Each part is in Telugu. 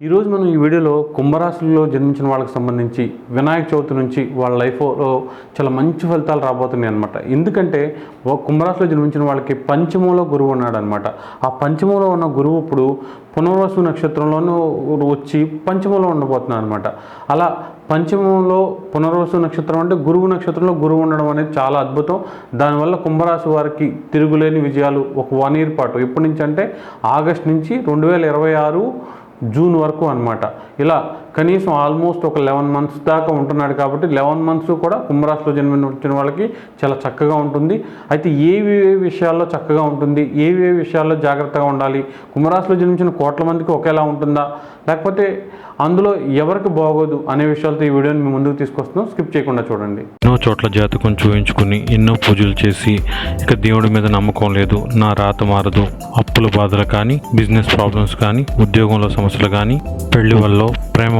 ఈరోజు మనం ఈ వీడియోలో కుంభరాశుల్లో జన్మించిన వాళ్ళకి సంబంధించి వినాయక చవితి నుంచి వాళ్ళ లైఫ్లో చాలా మంచి ఫలితాలు రాబోతున్నాయి అనమాట ఎందుకంటే కుంభరాశిలో జన్మించిన వాళ్ళకి పంచమంలో గురువు ఉన్నాడు అనమాట ఆ పంచమంలో ఉన్న గురువు ఇప్పుడు పునర్వసు నక్షత్రంలోనూ వచ్చి పంచమంలో ఉండబోతున్నాడు అనమాట అలా పంచమంలో పునర్వసు నక్షత్రం అంటే గురువు నక్షత్రంలో గురువు ఉండడం అనేది చాలా అద్భుతం. దానివల్ల కుంభరాశి వారికి తిరుగులేని విజయాలు ఒక వన్ ఇయర్ పాటు. ఎప్పటి నుంచి అంటే ఆగస్ట్ నుంచి రెండు వేల ఇరవై ఆరు జూన్ వరకు అనమాట ఇలా కనీసం ఆల్మోస్ట్ ఒక లెవెన్ మంత్స్ దాకా ఉంటున్నాడు కాబట్టి లెవెన్ మంత్స్ కూడా కుంభరాశిలో జన్మించిన వాళ్ళకి చాలా చక్కగా ఉంటుంది. అయితే ఏవి ఏ విషయాల్లో చక్కగా ఉంటుంది? ఏవి ఏ విషయాల్లో జాగ్రత్తగా ఉండాలి? కుంభరాశిలో జన్మించిన కోట్ల మందికి ఒకేలా ఉంటుందా? లేకపోతే అందులో ఎవరికి బాగోదు అనే విషయాలతో ఈ వీడియోని మేము ముందుకు తీసుకొస్తున్నాం. స్కిప్ చేయకుండా చూడండి. ఎన్నో చోట్ల జాతకం చూయించుకుని ఎన్నో పూజలు చేసి ఇక దేవుడి మీద నమ్మకం లేదు. నా రాత మారదు. అప్పుల బాధలు కానీ బిజినెస్ ప్రాబ్లమ్స్ కానీ ఉద్యోగంలో సమస్యలు కానీ పెళ్ళి వల్ల ప్రేమ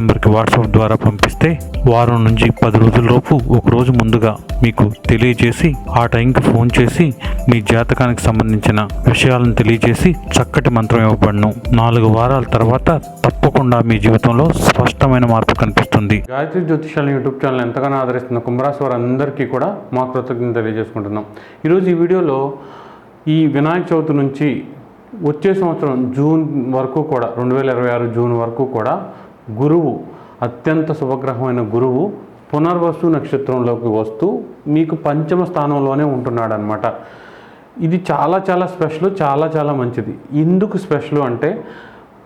నెంబర్కి వాట్సాప్ ద్వారా పంపిస్తే వారం నుంచి పది రోజులలోపు ఒకరోజు ఒక రోజు ముందుగా మీకు తెలియజేసి ఆ టైంకి ఫోన్ చేసి మీ జాతకానికి సంబంధించిన విషయాలను తెలియజేసి చక్కటి మంత్రం ఇవ్వబడను. నాలుగు వారాల తర్వాత తప్పకుండా మీ జీవితంలో స్పష్టమైన మార్పు కనిపిస్తుంది. గాయత్రి జ్యోతిషాల యూట్యూబ్ ఛానల్ ఎంతగానో ఆదరిస్తున్న కుంభరాశి వారందరికీ కూడా మా కృతజ్ఞత తెలియజేసుకుంటున్నాం. ఈరోజు ఈ వీడియోలో ఈ వినాయక చవితి నుంచి వచ్చే సంవత్సరం జూన్ వరకు కూడా రెండు వేల ఇరవై ఆరు జూన్ వరకు కూడా గురువు అత్యంత శుభగ్రహమైన గురువు పునర్వసు నక్షత్రంలోకి వస్తూ మీకు పంచమ స్థానంలోనే ఉంటున్నాడు అనమాట ఇది చాలా చాలా స్పెషల్ చాలా చాలా మంచిది. ఎందుకు స్పెషల్ అంటే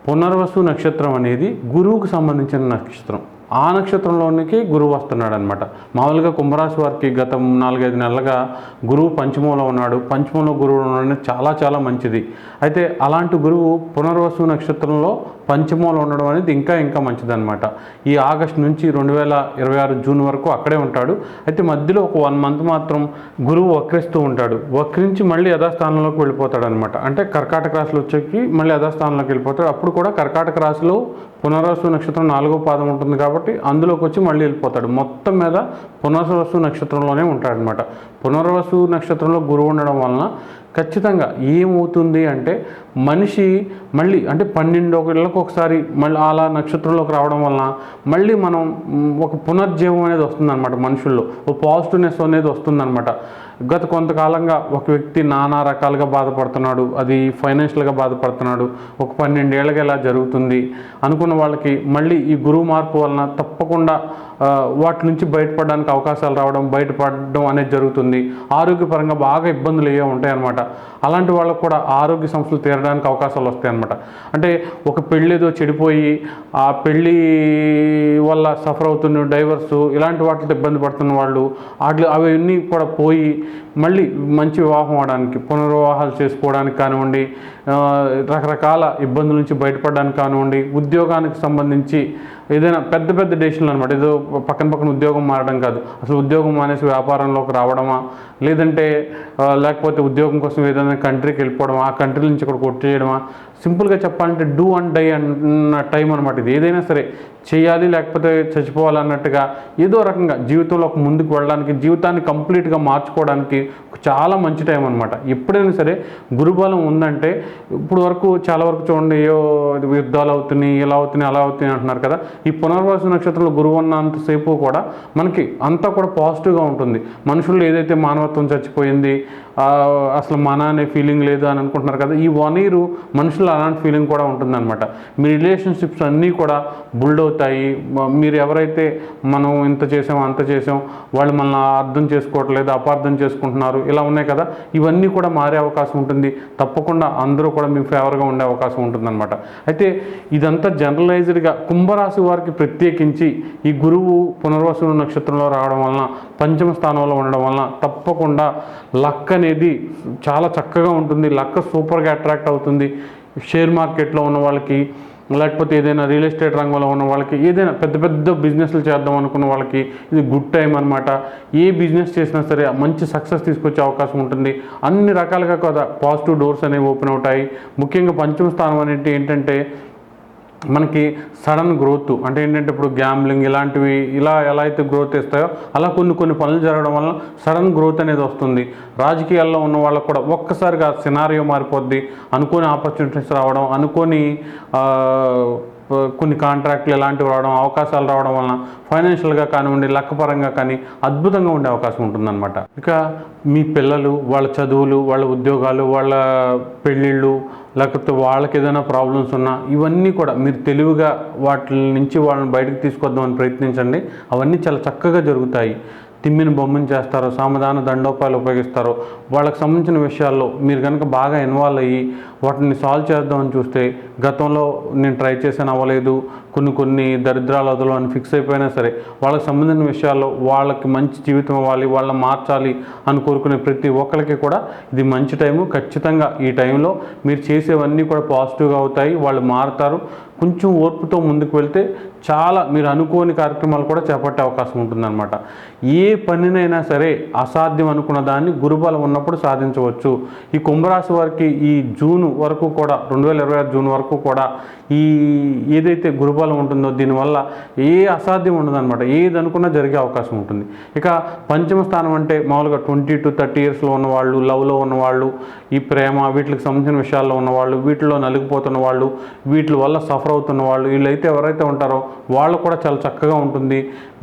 పునర్వసు నక్షత్రం అనేది గురువుకు సంబంధించిన నక్షత్రం. ఆ నక్షత్రంలోనికి గురువు వస్తున్నాడు అనమాట మామూలుగా కుంభరాశి వారికి గత నాలుగైదు నెలలుగా గురువు పంచమంలో ఉన్నాడు. పంచమంలో గురువు ఉండడం చాలా చాలా మంచిది. అయితే అలాంటి గురువు పునర్వసు నక్షత్రంలో పంచమంలో ఉండడం అనేది ఇంకా ఇంకా మంచిదన్నమాట. ఈ ఆగస్ట్ నుంచి రెండు వేల ఇరవై ఆరు జూన్ వరకు అక్కడే ఉంటాడు. అయితే మధ్యలో ఒక వన్ మంత్ మాత్రం గురువు వక్రిస్తూ ఉంటాడు. వక్రించి మళ్ళీ యథాస్థానంలోకి వెళ్ళిపోతాడు అనమాట అంటే కర్కాటక రాశిలో వచ్చేకి మళ్ళీ యథాస్థానంలోకి వెళ్ళిపోతాడు. అప్పుడు కూడా కర్కాటక రాశిలో పునర్వసు నక్షత్రం నాలుగో పాదం ఉంటుంది కాబట్టి అందులోకి వచ్చి మళ్ళీ వెళ్ళిపోతాడు. మొత్తం మీద పునర్వసు నక్షత్రంలోనే ఉంటాడనమాట పునర్వసు నక్షత్రంలో గురువు ఉండడం వలన ఖచ్చితంగా ఏమవుతుంది అంటే మనిషి మళ్ళీ అంటే పన్నెండు ఒకళ్ళకి ఒకసారి మళ్ళీ అలా నక్షత్రంలోకి రావడం వలన మళ్ళీ మనం ఒక పునర్జీవం అనేది వస్తుందన్నమాట మనుషుల్లో. ఒక పాజిటివ్నెస్ అనేది వస్తుందన్నమాట. గత కొంతకాలంగా ఒక వ్యక్తి నానా రకాలుగా బాధపడుతున్నాడు. అది ఫైనాన్షియల్గా బాధపడుతున్నాడు. ఒక పన్నెండేళ్ళగా ఇలా జరుగుతుంది అనుకున్న వాళ్ళకి మళ్ళీ ఈ గురువు మార్పు వలన తప్పకుండా వాటి నుంచి బయటపడడానికి అవకాశాలు రావడం బయటపడడం అనేది జరుగుతుంది. ఆరోగ్యపరంగా బాగా ఇబ్బందులు ఏ ఉంటాయి అనమాట అలాంటి వాళ్ళకు కూడా ఆరోగ్య సమస్యలు తీరడానికి అవకాశాలు వస్తాయన్నమాట. అంటే ఒక పెళ్ళి ఏదో చెడిపోయి ఆ పెళ్ళి వల్ల సఫర్ అవుతున్న డైవర్స్ ఇలాంటి వాటితో ఇబ్బంది పడుతున్న వాళ్ళు వాటి అవన్నీ కూడా పోయి మళ్ళీ మంచి వివాహం అవడానికి పునర్వివాహాలు చేసుకోవడానికి కానివ్వండి రకరకాల ఇబ్బందుల నుంచి బయటపడడానికి కానివ్వండి ఉద్యోగానికి సంబంధించి ఏదైనా పెద్ద పెద్ద డెసిషన్లు అనమాట ఏదో పక్కన పక్కన ఉద్యోగం మారడం కాదు. అసలు ఉద్యోగం మానేసి వ్యాపారంలోకి రావడమా? లేదంటే లేకపోతే ఉద్యోగం కోసం ఏదైనా కంట్రీకి వెళ్ళిపోవడమా? ఆ కంట్రీ నుంచి ఇక్కడ కొట్టేయడమా సింపుల్గా చెప్పాలంటే డూ అండ్ డై అన్న టైం అనమాట ఇది. ఏదైనా సరే చేయాలి లేకపోతే చచ్చిపోవాలి అన్నట్టుగా ఏదో రకంగా జీవితంలో ఒక ముందుకు వెళ్ళడానికి జీవితాన్ని కంప్లీట్గా మార్చుకోవడానికి చాలా మంచి టైం అనమాట ఎప్పుడైనా సరే గురుబలం ఉందంటే ఇప్పుడు వరకు చాలా వరకు చూడండి ఏయో యుద్ధాలు అవుతున్నాయి ఇలా అవుతున్నాయి అలా అవుతున్నాయి అంటున్నారు కదా. ఈ పునర్వాసు నక్షత్రంలో గురువు ఉన్నంతసేపు కూడా మనకి అంతా కూడా పాజిటివ్గా ఉంటుంది. మనుషుల్లో ఏదైతే మానవత్వం చచ్చిపోయింది అసలు మన అనే ఫీలింగ్ లేదు అని అనుకుంటున్నారు కదా ఈ వన్ ఇయర్ మనుషులు అలాంటి ఫీలింగ్ కూడా ఉంటుందన్నమాట. మీ రిలేషన్షిప్స్ అన్నీ కూడా బుల్డ్ అవుతాయి. మీరు ఎవరైతే మనం ఇంత చేసాం అంత చేసాం వాళ్ళు మనల్ని అర్థం చేసుకోవట్లేదు అపార్థం చేసుకుంటున్నారు ఇలా ఉన్నాయి కదా ఇవన్నీ కూడా మారే అవకాశం ఉంటుంది. తప్పకుండా అందరూ కూడా మీ ఫేవర్గా ఉండే అవకాశం ఉంటుందన్నమాట. అయితే ఇదంతా జనరలైజ్డ్గా కుంభరాశి వారికి ప్రత్యేకించి ఈ గురువు పునర్వసు నక్షత్రంలో రావడం వలన పంచమ స్థానంలో ఉండడం వలన తప్పకుండా లక్కని అనేది చాలా చక్కగా ఉంటుంది. లక్క సూపర్గా అట్రాక్ట్ అవుతుంది. షేర్ మార్కెట్లో ఉన్న వాళ్ళకి లేకపోతే ఏదైనా రియల్ ఎస్టేట్ రంగంలో ఉన్న వాళ్ళకి ఏదైనా పెద్ద పెద్ద బిజినెస్లు చేద్దాం అనుకున్న వాళ్ళకి ఇది గుడ్ టైం అనమాట ఏ బిజినెస్ చేసినా సరే మంచి సక్సెస్ తీసుకొచ్చే అవకాశం ఉంటుంది. అన్ని రకాలుగా కదా పాజిటివ్ డోర్స్ అనేవి ఓపెన్ అవుతాయి. ముఖ్యంగా పంచమ స్థానం అనేది ఏంటంటే మనకి సడన్ గ్రోత్ అంటే ఏంటంటే ఇప్పుడు గ్యాంబ్లింగ్ ఇలాంటివి ఇలా ఎలా అయితే గ్రోత్ ఇస్తాయో అలా కొన్ని కొన్ని పనులు జరగడం వల్ల సడన్ గ్రోత్ అనేది వస్తుంది. రాజకీయాల్లో ఉన్న వాళ్ళకు కూడా ఒక్కసారిగా సినారియో మారిపోద్ది. అనుకోని ఆపర్చునిటీస్ రావడం అనుకోని కొన్ని కాంట్రాక్ట్లు ఇలాంటివి రావడం అవకాశాలు రావడం వలన ఫైనాన్షియల్గా కానివ్వండి లెక్కపరంగా కానీ అద్భుతంగా ఉండే అవకాశం ఉంటుందన్నమాట. ఇక మీ పిల్లలు వాళ్ళ చదువులు వాళ్ళ ఉద్యోగాలు వాళ్ళ పెళ్ళిళ్ళు లేకపోతే వాళ్ళకి ఏదైనా ప్రాబ్లమ్స్ ఉన్నా ఇవన్నీ కూడా మీరు తెలివిగా వాటి నుంచి వాళ్ళని బయటకు తీసుకొద్దామని ప్రయత్నించండి. అవన్నీ చాలా చక్కగా జరుగుతాయి. తిమ్మిని బొమ్మను చేస్తారు సామధాన దండోపాయాలు ఉపయోగిస్తారు వాళ్ళకి సంబంధించిన విషయాల్లో మీరు కనుక బాగా ఇన్వాల్వ్ అయ్యి వాటిని సాల్వ్ చేద్దామని చూస్తే గతంలో నేను ట్రై చేశాను అవ్వలేదు కొన్ని కొన్ని దరిద్రాలు వదలు అని ఫిక్స్ అయిపోయినా సరే వాళ్ళకి సంబంధించిన విషయాల్లో వాళ్ళకి మంచి జీవితం ఇవ్వాలి వాళ్ళని మార్చాలి అని కోరుకునే ప్రతి ఒక్కరికి కూడా ఇది మంచి టైము ఖచ్చితంగా ఈ టైంలో మీరు చేసేవన్నీ కూడా పాజిటివ్గా అవుతాయి వాళ్ళు మారుతారు. కొంచెం ఓర్పుతో ముందుకు వెళ్తే చాలా మీరు అనుకోని కార్యక్రమాలు కూడా చేపట్టే అవకాశం ఉంటుందన్నమాట. ఏ పనినైనా సరే అసాధ్యం అనుకున్న దాన్ని గురుబలం ఉన్నప్పుడు సాధించవచ్చు. ఈ కుంభరాశి వారికి ఈ జూన్ వరకు కూడా రెండు వేల ఇరవై ఆరు జూన్ వరకు కూడా ఈ ఏదైతే గురుబలం ఉంటుందో దీనివల్ల ఏ అసాధ్యం ఉండదన్నమాట. ఏది అనుకున్నా జరిగే అవకాశం ఉంటుంది. ఇక పంచమ స్థానం అంటే మామూలుగా ట్వంటీ టు థర్టీ ఇయర్స్లో ఉన్నవాళ్ళు లవ్లో ఉన్నవాళ్ళు ఈ ప్రేమ వీటికి సంబంధించిన విషయాల్లో ఉన్నవాళ్ళు వీటిలో నలిగిపోతున్న వాళ్ళు వీటి వల్ల సఫర్ అవుతున్న వాళ్ళు వీళ్ళైతే ఎవరైతే ఉంటారో వాళ్ళు కూడా చాలా చక్కగా ఉంటుంది.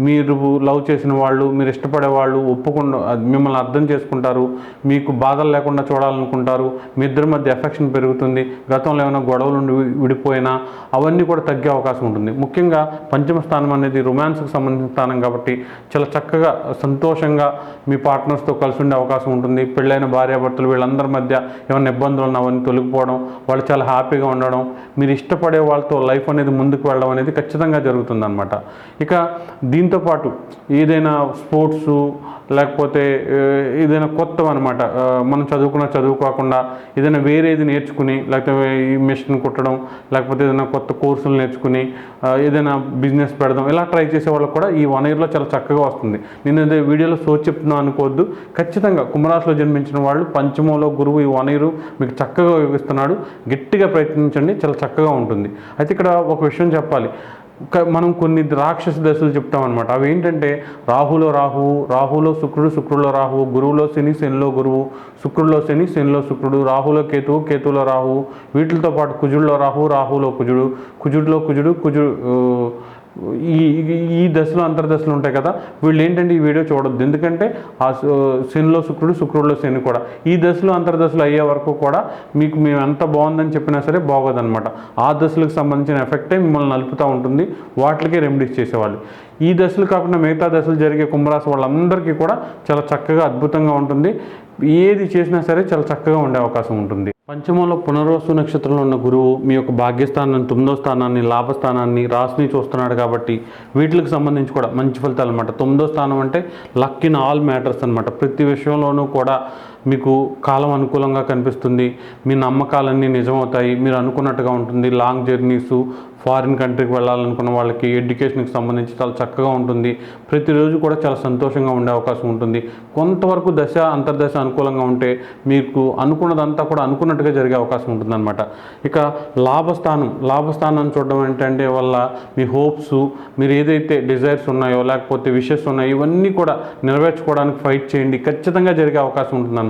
మీరు లవ్ చేసిన వాళ్ళు మీరు ఇష్టపడే వాళ్ళు ఒప్పుకుండా మిమ్మల్ని అర్థం చేసుకుంటారు. మీకు బాధలు లేకుండా చూడాలనుకుంటారు. మీ ఇద్దరి మధ్య ఎఫెక్షన్ పెరుగుతుంది. గతంలో ఏమైనా గొడవలు ఉండి విడిపోయినా అవన్నీ కూడా తగ్గే అవకాశం ఉంటుంది. ముఖ్యంగా పంచమ స్థానం అనేది రొమాన్స్కి సంబంధించిన స్థానం కాబట్టి చాలా చక్కగా సంతోషంగా మీ పార్ట్నర్స్తో కలిసి ఉండే అవకాశం ఉంటుంది. పెళ్ళైన భార్యాభర్తలు వీళ్ళందరి మధ్య ఏమైనా ఇబ్బందులు ఉన్నా అవన్నీ తొలగిపోవడం వాళ్ళు చాలా హ్యాపీగా ఉండడం మీరు ఇష్టపడే వాళ్ళతో లైఫ్ అనేది ముందుకు వెళ్ళడం అనేది ఖచ్చితంగా జరుగుతుందన్నమాట. ఇక దీంతో పాటు ఏదైనా స్పోర్ట్స్ లేకపోతే ఏదైనా కొత్తవి అనమాట మనం చదువుకున్న చదువు కాకుండా ఏదైనా వేరేది నేర్చుకుని లేకపోతే ఈ మిషన్ కుట్టడం లేకపోతే ఏదైనా కొత్త కోర్సులు నేర్చుకుని ఏదైనా బిజినెస్ పెడదాం ఇలా ట్రై చేసే వాళ్ళకి కూడా ఈ వన్ ఇయర్లో చాలా చక్కగా వస్తుంది. నేను అదే వీడియోలో సోచి చెప్తున్నాను అనుకోవద్దు. ఖచ్చితంగా కుంభరాశిలో జన్మించిన వాళ్ళు పంచమంలో గురువు ఈ వన్ ఇయర్ మీకు చక్కగా ఉపయోగిస్తున్నాడు గట్టిగా ప్రయత్నించండి చాలా చక్కగా ఉంటుంది. అయితే ఇక్కడ ఒక విషయం చెప్పాలి. మనం కొన్ని రాక్షస దశలు చెప్తాం అనమాట అవి ఏంటంటే రాహులో రాహువు రాహులో శుక్రుడు శుక్రులో రాహువు గురువులో శని శనిలో గురువు శుక్రుడిలో శని శనిలో శుక్రుడు రాహులో కేతువు కేతువులో రాహువు వీటితో పాటు కుజుడిలో రాహు రాహులో కుజుడు కుజుడిలో కుజుడు కుజుడు ఈ ఈ- దశలు అంతర్దశలు ఉంటాయి కదా వీళ్ళు ఏంటంటే ఈ వీడియో చూడొద్దు. ఎందుకంటే ఆ సు- శనిలో శుక్రుడు శుక్రుడిలో శని కూడా. ఈ దశలో అంతర్దశలు అయ్యే వరకు కూడా మీకు మేము ఎంత బాగుందని చెప్పినా సరే బాగోదన్నమాట. ఆ దశలకు సంబంధించిన ఎఫెక్టే మిమ్మల్ని నలుపుతూ ఉంటుంది. వాటికే రెమెడీస్ చేసేవాళ్ళు. ఈ దశలు కాకుండా మిగతా దశలు జరిగే కుంభరాశి వాళ్ళందరికీ కూడా చాలా చక్కగా అద్భుతంగా ఉంటుంది. ఏది చేసినా సరే చాలా చక్కగా ఉండే అవకాశం ఉంటుంది. పంచమంలో పునర్వసు నక్షత్రంలో ఉన్న గురువు మీ యొక్క భాగ్యస్థానాన్ని తొమ్మిదో స్థానాన్ని లాభస్థానాన్ని రాశిని చూస్తున్నాడు కాబట్టి వీటికి సంబంధించి కూడా మంచి ఫలితాలు అనమాట తొమ్మిదో స్థానం అంటే లక్ ఇన్ ఆల్ మ్యాటర్స్ అనమాట ప్రతి విషయంలోనూ కూడా మీకు కాలం అనుకూలంగా కనిపిస్తుంది మీ నమ్మకాలన్నీ నిజమవుతాయి మీరు అనుకున్నట్టుగా ఉంటుంది లాంగ్ జర్నీసు ఫారిన్ కంట్రీకి వెళ్ళాలనుకున్న వాళ్ళకి ఎడ్యుకేషన్కి సంబంధించి చాలా చక్కగా ఉంటుంది. ప్రతిరోజు కూడా చాలా సంతోషంగా ఉండే అవకాశం ఉంటుంది. కొంతవరకు దశ అంతర్దశ అనుకూలంగా ఉంటే మీకు అనుకున్నదంతా కూడా అనుకున్నట్టుగా జరిగే అవకాశం ఉంటుందన్నమాట. ఇక లాభస్థానం లాభస్థానం చూడడం ఏంటంటే వల్ల మీ హోప్స్ మీరు ఏదైతే డిజైర్స్ ఉన్నాయో లేకపోతే విషెస్ ఉన్నాయో ఇవన్నీ కూడా నెరవేర్చుకోవడానికి ఫైట్ చేయండి. ఖచ్చితంగా జరిగే అవకాశం ఉంటుందన్నమాట.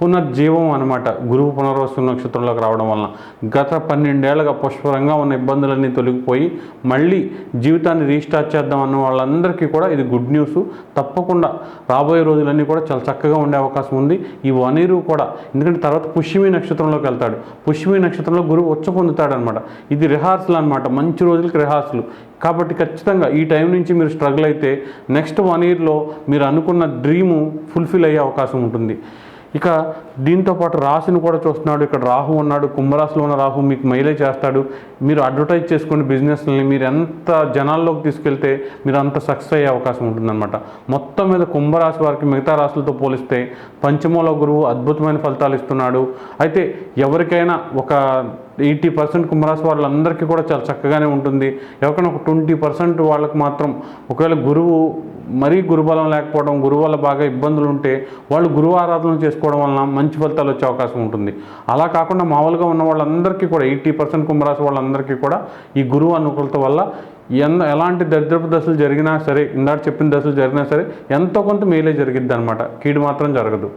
పునర్జీవం అనమాట. గురువు పునర్వసు నక్షత్రంలోకి రావడం వలన గత పన్నెండేళ్ళుగా పుష్పరంగా ఉన్న ఇబ్బందులన్నీ తొలగిపోయి మళ్ళీ జీవితాన్ని రీస్టార్ట్ చేద్దాం అన్న వాళ్ళందరికీ కూడా ఇది గుడ్ న్యూస్. తప్పకుండా రాబోయే రోజులన్నీ కూడా చాలా చక్కగా ఉండే అవకాశం ఉంది. ఈ వనీరు కూడా ఎందుకంటే తర్వాత పుష్యమి నక్షత్రంలోకి వెళ్తాడు. పుష్యమి నక్షత్రంలో గురువు ఉచ్చ పొందుతాడు అనమాట ఇది రిహార్సల్ అనమాట. మంచి రోజులకి రిహార్సలు. కాబట్టి ఖచ్చితంగా ఈ టైం నుంచి మీరు స్ట్రగుల్ అయితే నెక్స్ట్ వన్ ఇయర్లో మీరు అనుకున్న డ్రీము ఫుల్ఫిల్ అయ్యే అవకాశం ఉంటుంది. ఇక దీంతో పాటు రాశిని కూడా చూస్తున్నాడు. ఇక్కడ రాహు ఉన్నాడు కుంభరాశిలో ఉన్న రాహు మీకు మైలేజ్ చేస్తాడు. మీరు అడ్వర్టైజ్ చేసుకునే బిజినెస్ని మీరు ఎంత జనాల్లోకి తీసుకెళ్తే మీరు అంత సక్సెస్ అయ్యే అవకాశం ఉంటుందన్నమాట. మొత్తం మీద కుంభరాశి వారికి మిగతా రాశులతో పోలిస్తే పంచమూల గురువు అద్భుతమైన ఫలితాలు ఇస్తున్నాడు. అయితే ఎవరికైనా ఒక ఎయిటీ పర్సెంట్ కుంభరాశి వాళ్ళందరికీ కూడా చాలా చక్కగానే ఉంటుంది. ఎవరికైనా ఒక ట్వంటీ పర్సెంట్ వాళ్ళకి మాత్రం ఒకవేళ గురువు మరీ గురుబలం లేకపోవడం గురువు వల్ల బాగా ఇబ్బందులు ఉంటే వాళ్ళు గురువు ఆరాధన చేసుకోవడం వలన మంచి ఫలితాలు వచ్చే అవకాశం ఉంటుంది. అలా కాకుండా మామూలుగా ఉన్న వాళ్ళందరికీ కూడా ఎయిటీ పర్సెంట్ కుంభరాశి వాళ్ళందరికీ కూడా ఈ గురువు అనుకూలత వల్ల ఎంత ఎలాంటి దరిద్రపు దశలు జరిగినా సరే ఇందాక చెప్పిన దశలు జరిగినా సరే ఎంతో కొంత మేలే జరిగిద్ది అనమాట కీడు మాత్రం జరగదు.